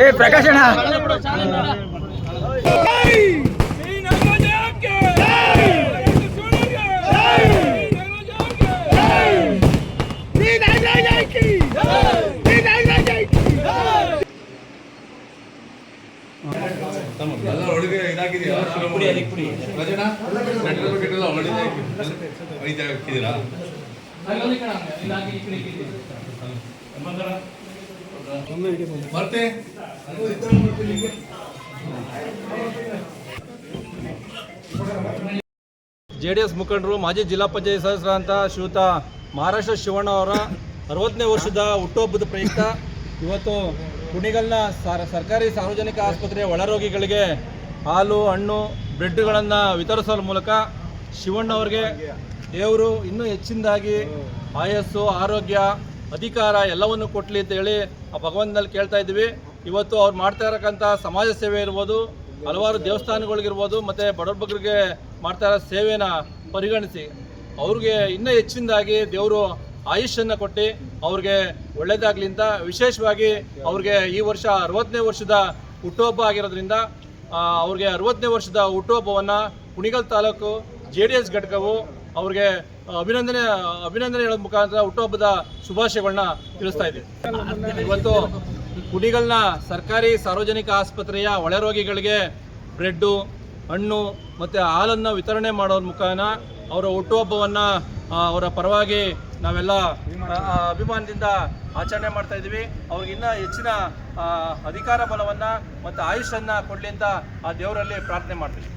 ఏ ప్రకాశ్ అన్న Hey! ಎಲ್ಲ ಒಳಗೆ ಇದಾಗಿದೆಯಾ? ರಜನ ಜೆ ಡಿ ಎಸ್ ಮುಖಂಡರು ಮಾಜಿ ಜಿಲ್ಲಾ ಪಂಚಾಯತ್ ಸದಸ್ಯರಾದ ಶ್ರೀಯುತ ಮಹಾರಾಷ್ಟ್ರ ಶಿವಣ್ಣ ಅವರ ಅರವತ್ತನೇ ವರ್ಷದ ಹುಟ್ಟುಹಬ್ಬದ ಪ್ರಯುಕ್ತ ಇವತ್ತು ಕುಣಿಗಲ್ನ ಸರ್ ಸರ್ಕಾರಿ ಸಾರ್ವಜನಿಕ ಆಸ್ಪತ್ರೆಯ ಒಳರೋಗಿಗಳಿಗೆ ಹಾಲು, ಹಣ್ಣು, ಬ್ರೆಡ್ಗಳನ್ನು ವಿತರಿಸುವ ಮೂಲಕ ಶಿವಣ್ಣ ಅವರಿಗೆ ದೇವರು ಇನ್ನೂ ಹೆಚ್ಚಿನದಾಗಿ ಆಯಸ್ಸು, ಆರೋಗ್ಯ, ಅಧಿಕಾರ ಎಲ್ಲವನ್ನು ಅಂತ ಹೇಳಿ ಆ ಭಗವಂತನಲ್ಲಿ ಕೇಳ್ತಾ ಇದ್ದೀವಿ. ಇವತ್ತು ಅವ್ರು ಮಾಡ್ತಾ ಇರಕ್ಕಂಥ ಸಮಾಜ ಸೇವೆ ಇರ್ಬೋದು, ಹಲವಾರು ದೇವಸ್ಥಾನಗಳಿಗಿರ್ಬೋದು, ಮತ್ತು ಬಡವ್ರ ಮಾಡ್ತಾ ಇರೋ ಸೇವೆನ ಪರಿಗಣಿಸಿ ಅವ್ರಿಗೆ ಇನ್ನೂ ಹೆಚ್ಚಿನದಾಗಿ ದೇವರು ಆಯುಷನ್ನು ಕೊಟ್ಟು ಅವ್ರಿಗೆ ಒಳ್ಳೇದಾಗ್ಲಿ ಅಂತ ವಿಶೇಷವಾಗಿ ಅವ್ರಿಗೆ ಈ ವರ್ಷ ಅರವತ್ತನೇ ವರ್ಷದ ಹುಟ್ಟುಹಬ್ಬ ಆಗಿರೋದ್ರಿಂದ ಅವ್ರಿಗೆ ಅರವತ್ತನೇ ವರ್ಷದ ಹುಟ್ಟುಹಬ್ಬವನ್ನು Kunigal taluk J D S ಘಟಕವು ಅವ್ರಿಗೆ ಅಭಿನಂದನೆ ಅಭಿನಂದನೆ ಹೇಳೋದ್ ಮುಖಾಂತರ ಹುಟ್ಟುಹಬ್ಬದ ಶುಭಾಶಯಗಳನ್ನ ತಿಳಿಸ್ತಾ ಇದೆ. ಇವತ್ತು ಕುಣಿಗಲ್ನ ಸರ್ಕಾರಿ ಸಾರ್ವಜನಿಕ ಆಸ್ಪತ್ರೆಯ ಒಳರೋಗಿಗಳಿಗೆ ಬ್ರೆಡ್ಡು, ಹಣ್ಣು ಮತ್ತು ಹಾಲನ್ನು ವಿತರಣೆ ಮಾಡೋದ್ರ ಮುಖಾನ ಅವರ ಹುಟ್ಟುಹಬ್ಬವನ್ನು ಅವರ ಪರವಾಗಿ ನಾವೆಲ್ಲ ಅಭಿಮಾನದಿಂದ ಆಚರಣೆ ಮಾಡ್ತಾ ಇದ್ದೀವಿ. ಇನ್ನೂ ಹೆಚ್ಚಿನ ಅಧಿಕಾರ ಬಲವನ್ನು ಮತ್ತು ಆಯುಷನ್ನು ಕೊಡಲಿ ಅಂತ ಆ ದೇವರಲ್ಲಿ ಪ್ರಾರ್ಥನೆ ಮಾಡ್ತೀವಿ.